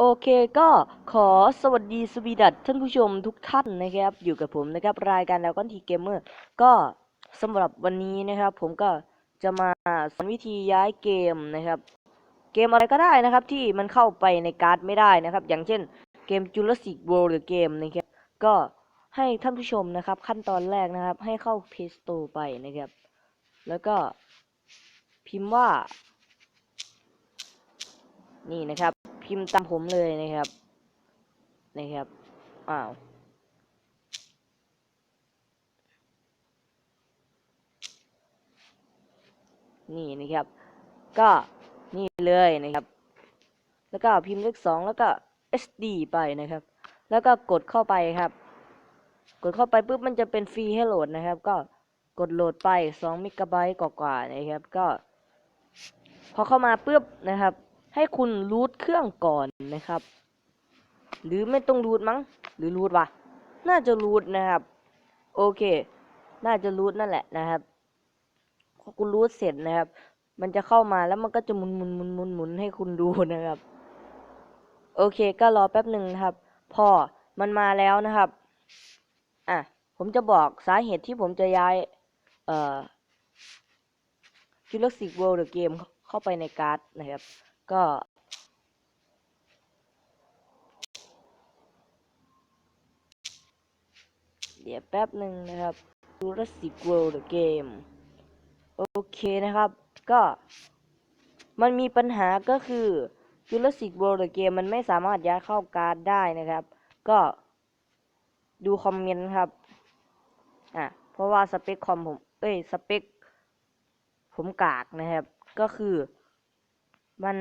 โอเคก็ขอสวัสดีสวีดัตท่านผู้ชมทุกท่านนะครับ อยู่กับผมนะครับ รายการดาวก้อนทีเกมเมอร์ก็สำหรับวันนี้นะครับ ผมก็จะมาสอนวิธีย้ายเกมนะครับ เกมอะไรก็ได้นะครับ ที่มันเข้าไปในการ์ดไม่ได้นะครับ อย่างเช่นเกม Jurassic World หรือเกมนะครับก็ให้ท่านผู้ชมนะครับ ขั้นตอนแรกนะครับ ให้เข้า Play Store ไปนะครับ แล้วก็พิมพ์ว่า นี่นะครับ พิมพ์ตามผมเลยนะครับ นะครับ อ้าว นี่นะครับ ก็นี่เลยนะครับ แล้วก็พิมพ์เลขสองแล้วก็ SD ไปนะครับ แล้วก็กดเข้าไปครับ กดเข้าไปปุ๊บมันจะเป็นฟรีให้โหลดนะครับ ก็กดโหลดไป2เมกะไบต์กว่าๆนะครับ ก็ พอเข้ามาปุ๊บนะครับ ให้คุณรูทเครื่องก่อนนะครับ หรือไม่ต้องรูทมั้ง หรือรูทวะน่าจะรูทนะครับ โอเค น่าจะรูทนั่นแหละนะครับพอคุณรูทเสร็จนะครับ มันจะเข้ามาแล้วมันก็จะหมุนหมุนหมุนหมุนหมุนให้คุณดูนะครับ โอเค ก็รอแป๊บหนึ่งนะครับ พอมันมาแล้วนะครับ อะ ผมจะบอกสาเหตุที่ผมจะย้าย เอ่อ Jurassic World The Game เข้าไปในการ์ดนะครับ ก็ เดี๋ยวแป๊บหนึ่งนะครับ Jurassic World The Game โอเคนะครับ ก็มันมีปัญหาก็คือ Jurassic World The Game มันไม่สามารถย้ายเข้าการ์ดได้นะครับ ก็ดูคอมเมนต์ครับ อะ เพราะว่าสเปคคอมผม เอ้ย สเปคผมกากนะครับ ก็คือ มัน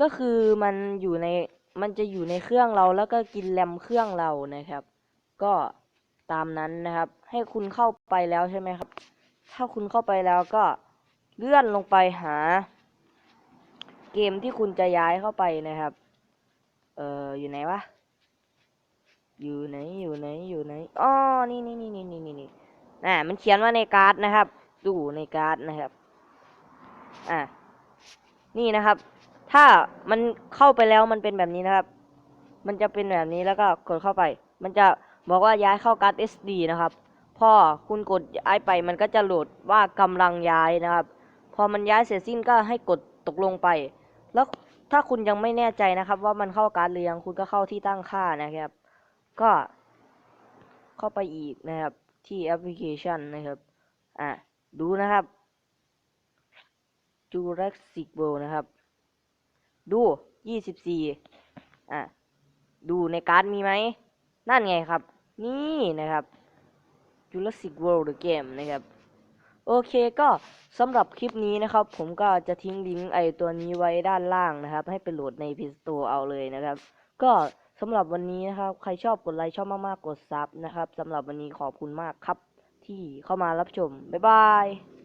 ก็คือมันอยู่ในมันจะอยู่ในเครื่องเราแล้วก็กินแรมเครื่องเรานะครับ ก็ตามนั้นนะครับ ให้คุณเข้าไปแล้วใช่ไหมครับ ถ้าคุณเข้าไปแล้วก็เลื่อนลงไปหา เกมที่คุณจะย้ายเข้าไปนะครับ เอออยู่ไหนวะอยู่ไหนอยู่ไหนอยู่ไหนอ๋อนี่นี่นี่นี่นี่นี่นี่น่ะมันเขียนว่าในการ์ดนะครับ ดูในการ์ดนะครับ อะนี่นะครับ ถ้ามันเข้าไปแล้วมันเป็นแบบนี้นะครับ มันจะเป็นแบบนี้แล้วก็กดเข้าไป มันจะบอกว่าย้ายเข้าการ์ด SD นะครับ พอคุณกดย้ายไปมันก็จะโหลดว่ากำลังย้ายนะครับ พอมันย้ายเสร็จสิ้นก็ให้กดตกลงไป แล้วถ้าคุณยังไม่แน่ใจนะครับ ว่ามันเข้าการ์ดหรือยังคุณก็เข้าที่ตั้งค่านะครับ ก็เข้าไปอีกนะครับที่แอปพลิเคชันนะครับ อะ ดูนะครับ Jurassic World นะครับ ดูยี่สิบสี่อะ ดูในการ์ดมีไหม นั่นไงครับ นี่นะครับ Jurassic World the Game นะครับ โอเคก็สำหรับคลิปนี้นะครับ ผมก็จะทิ้งลิงก์ไอตัวนี้ไว้ด้านล่างนะครับ ให้ไปโหลดใน Play Store เอาเลยนะครับ ก็สำหรับวันนี้นะครับ ใครชอบกดไลค์ชอบมากๆกดซับนะครับสำหรับวันนี้ขอบคุณมากครับที่เข้ามารับชม บ๊ายบาย